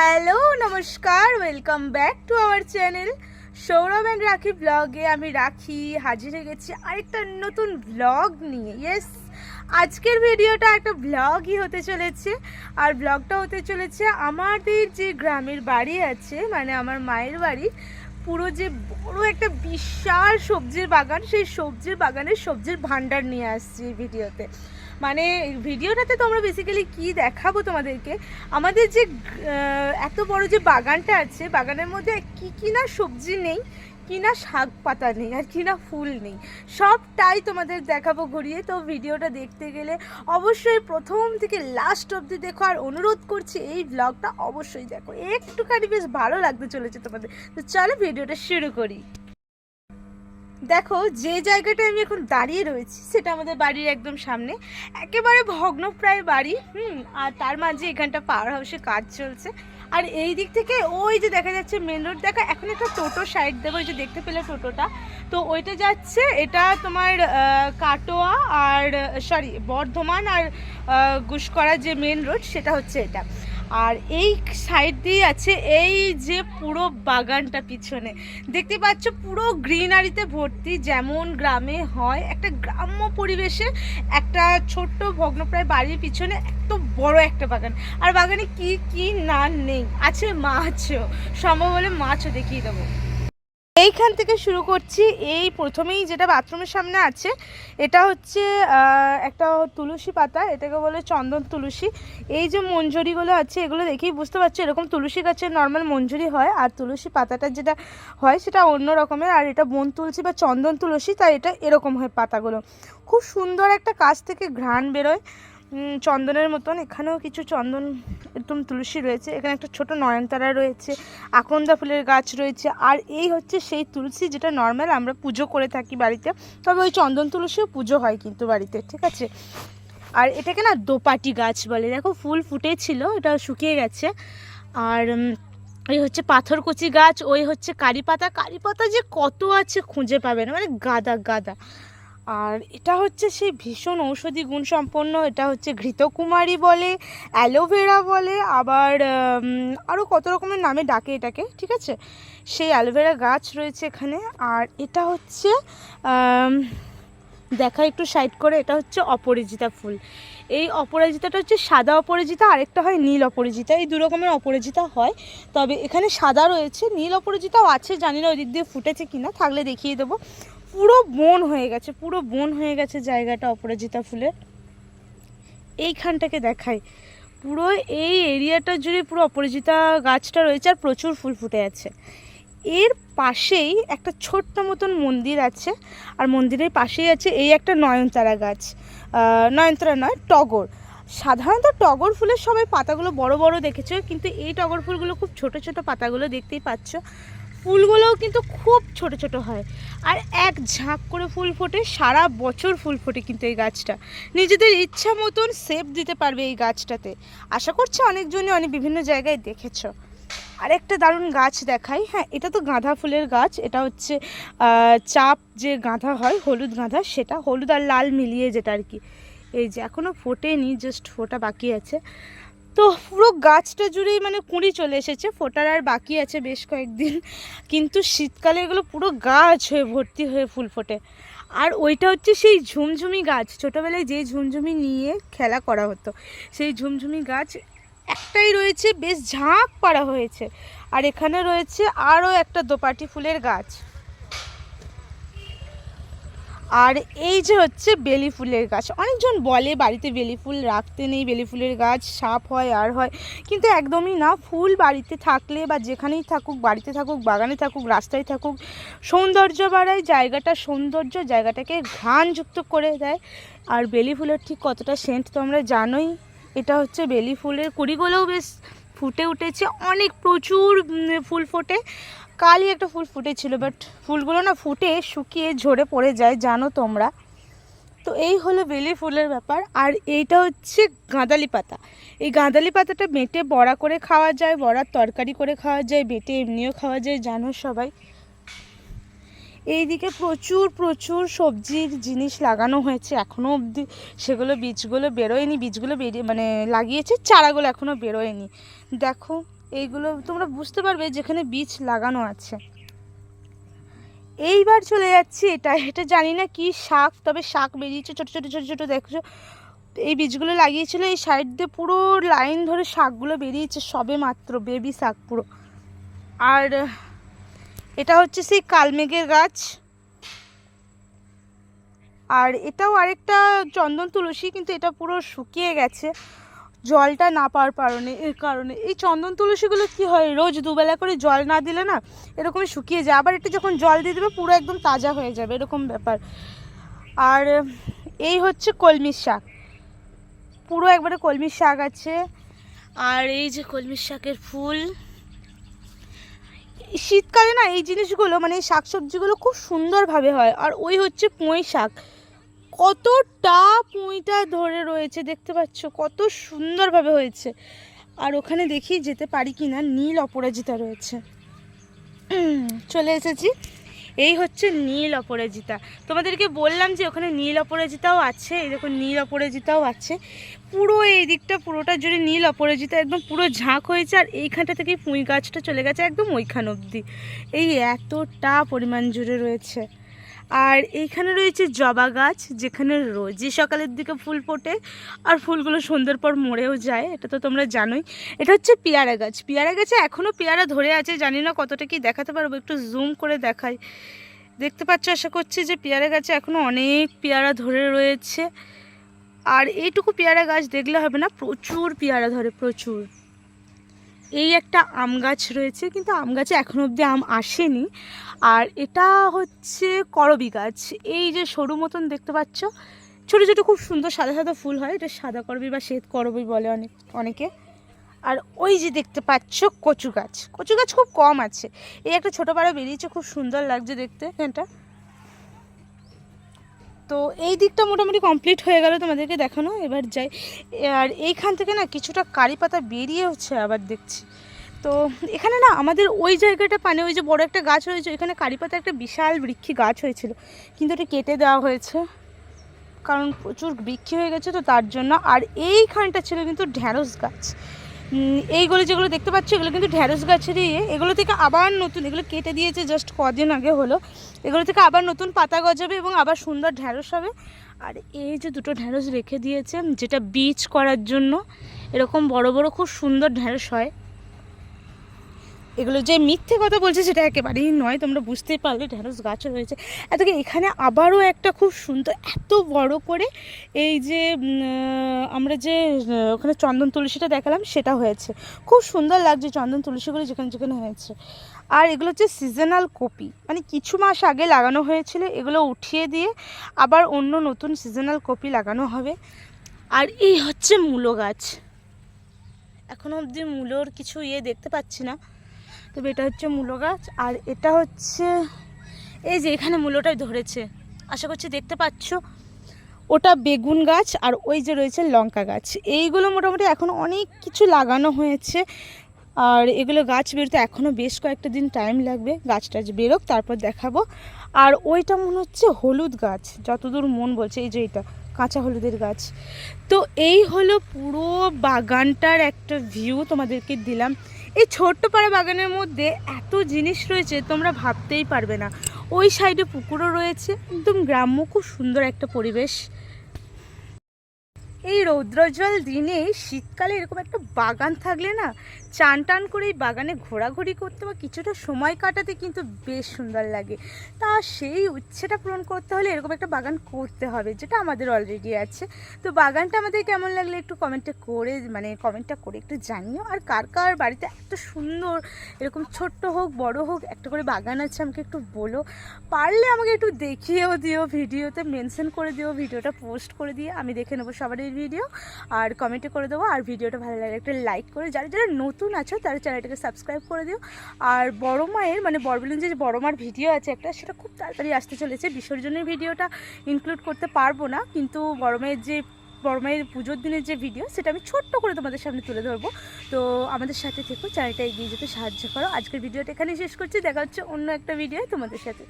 Hello, নমস্কার welcome back to our channel Sourav and Rakhi ব্লগে আমি রাখি, হাজির হয়ে গেছি আরেকটা নতুন ব্লগ নিয়ে। ইয়েস আজকের ভিডিওটা একটা ব্লগই হতে চলেছে। আর ব্লগটা হতে চলেছে আমাদের যে গ্রামের বাড়ি আছে মানে আমার মায়ের বাড়ি, পুরো যে বড় একটা বিশাল সবজির বাগান, সেই সবজির বাগানের সবজির ভাণ্ডার নিয়ে আসছি এই ভিডিওতে মানে ভিডিওটাতে তোমরা বেসিক্যালি কি দেখাবো তোমাদেরকে? আমাদের যে এত বড় যে বাগানটা আছে, বাগানের মধ্যে কি কি না সবজি নেই, কি না শাক পাতা নেই, আর কি না ফুল নেই, সবটাই তোমাদের দেখাবো ঘুরিয়ে। তো ভিডিওটা দেখতে গেলে অবশ্যই প্রথম থেকে লাস্ট অবধি দেখো, আর অনুরোধ করছি এই ব্লগটা অবশ্যই দেখো। একটুখানি বেশ ভালো লাগতে চলেছে তোমাদের। তো চলো ভিডিওটা শুরু করি। দেখো, যে জায়গাটায় আমি এখন দাঁড়িয়ে রয়েছি, সেটা আমাদের বাড়ির একদম সামনে। একেবারে ভগ্নপ্রায় বাড়ি, হুম, আর তার মাঝে এখানটা পাওয়ার হাউসে কাজ চলছে। আর এই দিক থেকে ওই যে দেখা যাচ্ছে মেন রোড দেখা, এখন একটা টোটো সাইড দেবো ওই যে দেখতে পেলে টোটোটা। তো ওইটা যাচ্ছে, এটা তোমার কাটোয়া আর সরি বর্ধমান আর গুসকরা যে মেন রোড সেটা হচ্ছে এটা। আর এই সাইড দিয়ে আছে এই যে পুরো বাগানটা পিছনে। দেখতে পাচ্ছ পুরো গ্রিনারিতে ভর্তি যেমন গ্রামে হয়, একটা গ্রাম্য পরিবেশে একটা ছোট্ট ভগ্নপ্রায় বাড়ির পিছনে এত বড় একটা বাগান। আর বাগানে কি কি না নেই, আছে মাছও। সম্ভব হলে মাছও দেখিয়ে দেবো। এইখান থেকে শুরু করছি। এই প্রথমেই যেটা বাথরুমের সামনে আছে, এটা হচ্ছে একটা তুলসী পাতা, এটাকে বলে চন্দন তুলসী। এই যে মঞ্জুরিগুলো আছে, এগুলো দেখেই বুঝতে পারছি এরকম তুলসী গাছের নর্মাল মঞ্জুরি হয়। আর তুলসী পাতাটা যেটা হয়, সেটা অন্য রকমের। আর এটা বন তুলসী বা চন্দন তুলসী, তাই এটা এরকম হয় পাতাগুলো। খুব সুন্দর একটা কাছ থেকে ঘ্রাণ বেরোয়। চন্দনের মতন। এখানেও কিছু চন্দন, একদম তুলসী রয়েছে। এখানে একটা ছোট নয়নতারা রয়েছে, আকন্দা ফুলের গাছ রয়েছে। আর এই হচ্ছে সেই তুলসী যেটা নর্মাল আমরা পুজো করে থাকি বাড়িতে। তবে ওই চন্দন তুলসীও পুজো হয় কিন্তু বাড়িতে, ঠিক আছে? আর এটাকে না দোপাটি গাছ বলে। দেখো, ফুল ফুটেছিল, এটা শুকিয়ে গেছে। আর এই হচ্ছে পাথরকুচি গাছ, ওই হচ্ছে কারি পাতা। কারি পাতা যে কত আছে খুঁজে পাবে না মানে গাদা গাদা। আর এটা হচ্ছে সেই ভীষণ ঔষধি গুণ সম্পন্ন এটা হচ্ছে ঘৃতকুমারী বলে, অ্যালোভেরা বলে, আবার আরও কত রকমের নামে ডাকে এটাকে, ঠিক আছে? সেই অ্যালোভেরা গাছ রয়েছে এখানে, আর এটা হচ্ছে দেখা একটু সাইড করে, এটা হচ্ছে অপরাজিতা ফুল। এই অপরাজিতাটা হচ্ছে সাদা অপরাজিতা, আরেকটা হয় নীল অপরাজিতা, এই দু রকমের অপরাজিতা হয়। তবে এখানে সাদা রয়েছে, নীল অপরাজিতাও আছে, জানি না ওই দিক দিয়ে ফুটেছে কিনা, থাকলে দেখিয়ে দেবো। পুরো বন হয়ে গেছে, পুরো বন হয়ে গেছে জায়গাটা অপরাজিতা ফুলের। এইখানটাকে দেখাই। পুরো এই এরিয়াটা জুড়ে পুরো অপরাজিতা গাছটা রয়েছে আর প্রচুর ফুল ফুটে আছে। এর পাশেই একটা ছোট্ট মতন মন্দির আছে আর মন্দিরের পাশেই আছে এই একটা নয়নতারা গাছ। নয়নতারা নয়, টগর। সাধারণত টগর ফুলের সবাই পাতাগুলো বড় বড় দেখেছ, কিন্তু এই টগর ফুলগুলো খুব ছোট ছোট পাতাগুলো দেখতেই পাচ্ছ। ফুলগুলোও কিন্তু খুব ছোট ছোট হয়। আর এক ঝাঁক করে ফুল ফোটে, সারা বছর ফুল ফোটে কিন্তু এই গাছটা। নিজেদের ইচ্ছা মতন সেপ দিতে পারবে এই গাছটাতে। আশা করছি অনেকজনই অনেক বিভিন্ন জায়গায় দেখেছ। আরেকটা দারুণ গাছ দেখাই। হ্যাঁ এটা তো গাঁদা ফুলের গাছ। এটা হচ্ছে চাপ যে গাঁদা হয়, হলুদ গাঁদা, সেটা হলুদ আর লাল মিলিয়ে যেটা আর কি। এই যে এখনও ফোটেনি জাস্ট ফোটা বাকি আছে। তো পুরো গাছটা জুড়েই মানে কুঁড়ি চলে এসেছে, ফোটার আর বাকি আছে বেশ কয়েকদিন। কিন্তু শীতকালে এগুলো পুরো গাছ হয়ে, ভর্তি হয়ে ফুল ফোটে। আর ওইটা হচ্ছে সেই ঝুমঝুমি গাছ, ছোটোবেলায় যে ঝুমঝুমি নিয়ে খেলা করা হতো, সেই ঝুমঝুমি গাছ একটাই রয়েছে, বেশ ঝাঁক পাড়া হয়েছে। আর এখানে রয়েছে আরও একটা দোপাটি ফুলের গাছ। আর এই যে হচ্ছে বেলি ফুলের গাছ, অনেকজন বলে বাড়িতে বেলি ফুল রাখতে নেই, বেলি ফুলের গাছ সাপ হয়, আর হয়, কিন্তু একদমই না। ফুল বাড়িতে থাকলে বা যেখানেই থাকুক, বাড়িতে থাকুক, বাগানে থাকুক, রাস্তায় থাকুক, সৌন্দর্য বাড়ায়, জায়গাটা সৌন্দর্য, জায়গাটাকে ঘ্রাণযুক্ত করে দেয়। আর বেলি ফুলের ঠিক কতটা সেন্ট তোমরা জানোই, এটা হচ্ছে বেলি ফুলের, কুড়িগুলোও বেশ ফুটে উঠেছে, অনেক প্রচুর ফুল ফোটে। কালই একটা ফুল ফুটেছিল বাট ফুলগুলো না ফুটে, শুকিয়ে ঝরে পড়ে যায়, জানো তোমরা। তো এই হলো বেলি ফুলের ব্যাপার, আর এইটা হচ্ছে গাঁদালি পাতা। এই গাঁদালি পাতাটা বেটে বড়া করে খাওয়া যায়, বড়ার তরকারি করে খাওয়া যায়, বেটে এমনিও খাওয়া যায়, জানো সবাই। এইদিকে প্রচুর প্রচুর সবজির জিনিস লাগানো হয়েছে এখনও অবধি সেগুলো বীজগুলো বেরোয়নি, বীজগুলো বেরিয়ে মানে লাগিয়েছে, চারাগুলো এখনও বেরোয়নি। দেখো এইগুলো তোমরা বুঝতে পারবে যেখানে বীজ লাগানো আছে। এইবার চলে যাচ্ছি এটা এটা জানি না কি শাক, তবে শাক বেরিয়েছে, ছোটো ছোটো ছোটো ছোটো, দেখছ? এই বীজগুলো লাগিয়েছিল, এই সাইড দিয়ে পুরো লাইন ধরে শাকগুলো বেরিয়েছে, সবে মাত্র বেবি শাক পুরো। আর এটা হচ্ছে সেই কালমেঘের গাছ। আর এটাও আরেকটা চন্দন তুলসী, কিন্তু এটা পুরো শুকিয়ে গেছে। জলটা না পাওয়ার কারণে, এর কারণে। এই চন্দন তুলসীগুলো কি হয়? রোজ দুবেলা করে জল না দিলে না এরকমই শুকিয়ে যায়। আবার একটু যখন জল দিয়ে দেবে, পুরো একদম তাজা হয়ে যাবে। এরকম ব্যাপার। আর, এই হচ্ছে কলমির শাক। পুরো একবারে কলমির শাক আছে। আর এই যে কলমির শাকের ফুল। শীতকালে না এই জিনিসগুলো মানে এই শাকসবজিগুলো খুব সুন্দরভাবে হয়। আর ওই হচ্ছে পুঁই শাক। কতটা পুঁইটা ধরে রয়েছে দেখতে পাচ্ছ, কত সুন্দরভাবে হয়েছে। আর ওখানে দেখি যেতে পারি কি না নীল অপরাজিতা রয়েছে। চলে এসেছি। এই হচ্ছে নীল অপরাজিতা। তোমাদেরকে বললাম যে ওখানে নীল অপরাজিতাও আছে, এই দেখো নীল অপরাজিতাও আছে। পুরো এই দিকটা পুরোটা জুড়ে নীল অপরাজিতা, একদম পুরো ঝাঁক হয়েছে, আর এইখানটা থেকে পুঁই গাছটা চলে গেছে একদম ওইখান অবধি। এই এতটা পরিমাণ জুড়ে রয়েছে। আর এইখানে রয়েছে জবা গাছ, যেখানে রোজই সকালের দিকে ফুল ফোটে আর ফুলগুলো সন্ধ্যের পর মরেও যায়, এটা তো তোমরা জানোই। এটা হচ্ছে পেয়ারা গাছ। পেয়ারা গাছে এখনও পেয়ারা ধরে আছে, জানি না কতটা কি দেখাতে পারব, একটু জুম করে দেখাই। দেখতে পাচ্ছ, আশা করছি যে পেয়ারা গাছে এখনও অনেক পেয়ারা ধরে রয়েছে। আর এইটুকু পেয়ারা গাছ দেখলে হবে না, প্রচুর পেয়ারা ধরে, প্রচুর। এই একটা আম গাছ রয়েছে, কিন্তু আম গাছে এখনও অবধি আম আসেনি। আর এটা হচ্ছে করবি গাছ। এই যে সরু মতন দেখতে পাচ্ছ, ছোটো ছোটো খুব সুন্দর সাদা সাদা ফুল হয়, এটা সাদা করবি বা শ্বেত করবি বলে অনেক, অনেকে। আর ওই যে দেখতে পাচ্ছ কচু গাছ কচু গাছ খুব কম আছে। এই একটা ছোটো পাড়া বেরিয়েছে, খুব সুন্দর লাগছে দেখতে। এখানটা তো এই দিকটা মোটামুটি কমপ্লিট হয়ে গেল তোমাদেরকে দেখানো। এবার যাই। আর এইখান থেকে না কিছুটা কারি পাতা বেরিয়েওছে আবার দেখছি। তো এখানে না আমাদের ওই জায়গাটা পানে ওই যে বড় একটা গাছ হয়েছে ওইখানে কারি পাতা একটা বিশাল বৃক্ষি গাছ হয়েছিল। কিন্তু ওটা কেটে দেওয়া হয়েছে। কারণ প্রচুর বৃক্ষি হয়ে গেছে তো তার জন্য। আর এইখানটা ছিল কিন্তু ঢ্যাঁড়স গাছ। এইগুলো যেগুলো দেখতে পাচ্ছ, এগুলো কিন্তু ঢ্যাঁড়স গাছেরই। এগুলো থেকে আবার নতুন, এগুলো কেটে দিয়েছে জাস্ট কদিন আগে হলো, এগুলো থেকে আবার নতুন পাতা গজাবে এবং আবার সুন্দর ঢ্যাঁড়স হবে আর এই যে দুটো ঢ্যাঁড়স রেখে দিয়েছে, যেটা বীজ করার জন্য, এরকম বড় বড় খুব সুন্দর ঢ্যাঁড়স হয় এগুলো যে মিথ্যে কথা বলছে সেটা একেবারেই নয়, তোমরা বুঝতেই পারলে ঢ্যাঁড়স গাছও রয়েছে। এতকে এখানে আবারও একটা খুব সুন্দর, এত বড় করে এই যে আমরা যে ওখানে চন্দন তুলসীটা দেখালাম, সেটা হয়েছে। খুব সুন্দর লাগছে চন্দন তুলসীগুলো যেখানে যেখানে হয়েছে। আর এগুলো হচ্ছে সিজনাল কপি মানে কিছু মাস আগে লাগানো হয়েছিল, এগুলো উঠিয়ে দিয়ে আবার অন্য নতুন সিজনাল কপি লাগানো হবে। আর এই হচ্ছে মূলো গাছ। এখনও অবধি মূলোর কিছু ইয়ে দেখতে পাচ্ছি না। তবে এটা হচ্ছে মূলো গাছ, আর এটা হচ্ছে, এই যে এখানে মূলোটাই ধরেছে। আশা করছি দেখতে পাচ্ছ। ওটা বেগুন গাছ, আর ওই যে রয়েছে লঙ্কা গাছ। এইগুলো মোটামুটি এখন অনেক কিছু লাগানো হয়েছে। আর এগুলো গাছ বেরোতে এখনও বেশ কয়েকটা দিন টাইম লাগবে। গাছ টাছ বেরোক, তারপর দেখাবো। আর ওইটা মনে হচ্ছে হলুদ গাছ। যতদূর মন বলছে, এই যে এটা, কাঁচা হলুদের গাছ। তো এই হলো পুরো বাগানটার একটা ভিউ তোমাদেরকে দিলাম। এই ছোট্ট পাড়া বাগানের মধ্যে এত জিনিস রয়েছে, তোমরা ভাবতেই পারবে না। ওই সাইডে পুকুরও রয়েছে, একদম গ্রাম্য, খুব সুন্দর একটা পরিবেশ। এই রৌদ্রজল দিনে শীতকালে এরকম একটা বাগান থাকলে না চান টান করে এই বাগানে ঘোরাঘুরি করতে বা কিছুটা সময় কাটাতে কিন্তু বেশ সুন্দর লাগে। তা সেই উচ্ছেটা পূরণ করতে হলে এরকম একটা বাগান করতে হবে, যেটা আমাদের অলরেডি আছে। তো বাগানটা আমাদের কেমন লাগলে একটু কমেন্টে করে মানে কমেন্টটা করে একটু জানিও। আর কার কার বাড়িতে এত সুন্দর, এরকম ছোট্ট হোক, বড় হোক, একটা করে বাগান আছে আমাকে একটু বলো। পারলে আমাকে একটু দেখিয়েও দিও ভিডিওতে মেনশন করে দিও, ভিডিওটা পোস্ট করে দিয়ে আমি দেখে নেব সবারই ভিডিও আর কমেন্টে করে দেবো। আর ভিডিওটা ভালো লাগে একটা লাইক করে, যারা যারা নতুন আছো তারা চ্যানেলটাকে সাবস্ক্রাইব করে দিও। আর বড় মায়ের মানে বড়বেলুন যে বড় মার ভিডিও আছে একটা, সেটা খুব তাড়াতাড়ি আসতে চলেছে। বিসর্জনের ভিডিওটা ইনক্লুড করতে পারব না, কিন্তু বড় মায়ের যে, বড় মায়ের পুজোর দিনের যে ভিডিও সেটা আমি ছোট্ট করে তোমাদের সামনে তুলে ধরবো। তো আমাদের সাথে থেকো চ্যানেলটা এগিয়ে যেতে সাহায্য করো। আজকের ভিডিওটা এখানেই শেষ করছি, দেখা হচ্ছে অন্য একটা ভিডিও তোমাদের সাথে।